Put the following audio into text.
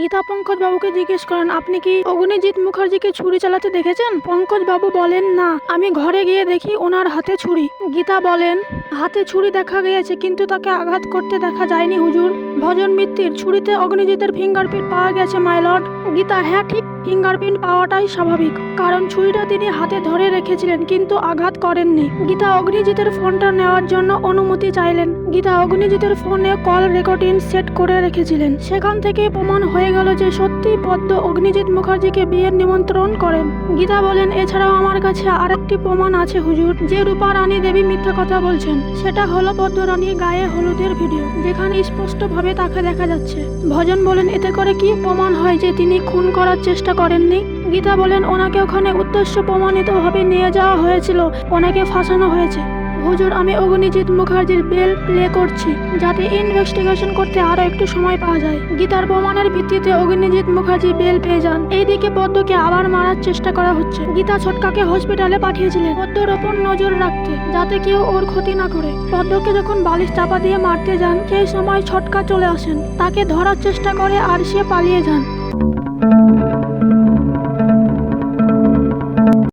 গীতা পঙ্কজ বাবুকে জিজ্ঞেস করেন, আপনি কি অগ্নিজিৎ মুখার্জিকে ছুরি চালাতে দেখেছেন? পঙ্কজ বাবু বলেন, না, আমি ঘরে গিয়ে দেখি ওনার হাতে ছুরি। গীতা বলেন হাতে ছুরি দেখা গিয়েছে, কিন্তু তাকে আঘাত করতে দেখা যায়নি হুজুর। ভজন মিত্তির ছুরিতে অগ্নিজিতের ফিঙ্গারপ্রিন্ট পাওয়া গেছে মাইলট গীতা হ্যাঁ ঠিক, ফিঙ্গারপ্রিন্ট পাওয়াটাই স্বাভাবিক, কারণ ছুরিটা তিনি হাতে ধরে রেখেছিলেন, কিন্তু আঘাত করেননি। গীতা, অগ্নিজিতের ফোনটা নেওয়ার জন্য অনুমতি চাইলেন। গীতা, অগ্নিজিতের ফোনে কল রেকর্ডিং সেট করে রেখেছিলেন। সেখান থেকে প্রমাণ হয়ে গেল যে সত্যি পদ্ম অগ্নিজিৎ মুখার্জিকে বিয়ের নিমন্ত্রণ করেন। গীতা বলেন, এছাড়াও আমার কাছে আরেকটি প্রমাণ আছে হুজুর, যে রূপা রানী দেবী মিথ্যা কথা বলছেন। সেটা হলো পদ্মরানীর গায়ে হলুদের ভিডিও, যেখানে স্পষ্টভাবে তাকে দেখা যাচ্ছে। ভজন বলেন, এতে করে কি প্রমাণ হয় যে তিনি খুন করার চেষ্টা করেননি? গীতা বলেন, ওনাকে ওখানে উদ্দেশ্য প্রমাণিতভাবে নিয়ে যাওয়া হয়েছিল। ওনাকে ফাঁসানো হয়েছে। হুজুর, আমি অগ্নিজিৎ মুখার্জির বেল প্লে করছি যাতে ইনভেস্টিগেশন করতে আরও একটু সময় পাওয়া যায়। গীতার প্রমাণের ভিত্তিতে অগ্নিজিৎ মুখার্জি বেল পেয়ে যান। এইদিকে পদ্মকে আবার মারার চেষ্টা করা হচ্ছে। গীতা ছটকাকে হসপিটালে পাঠিয়েছিলেন পদ্মর ওপর নজর রাখতে, যাতে কেউ ওর ক্ষতি না করে। পদ্মকে যখন বালিশ চাপা দিয়ে মারতে যান, সেই সময় ছটকা চলে আসেন। তাকে ধরার চেষ্টা করে আর সে পালিয়ে যান।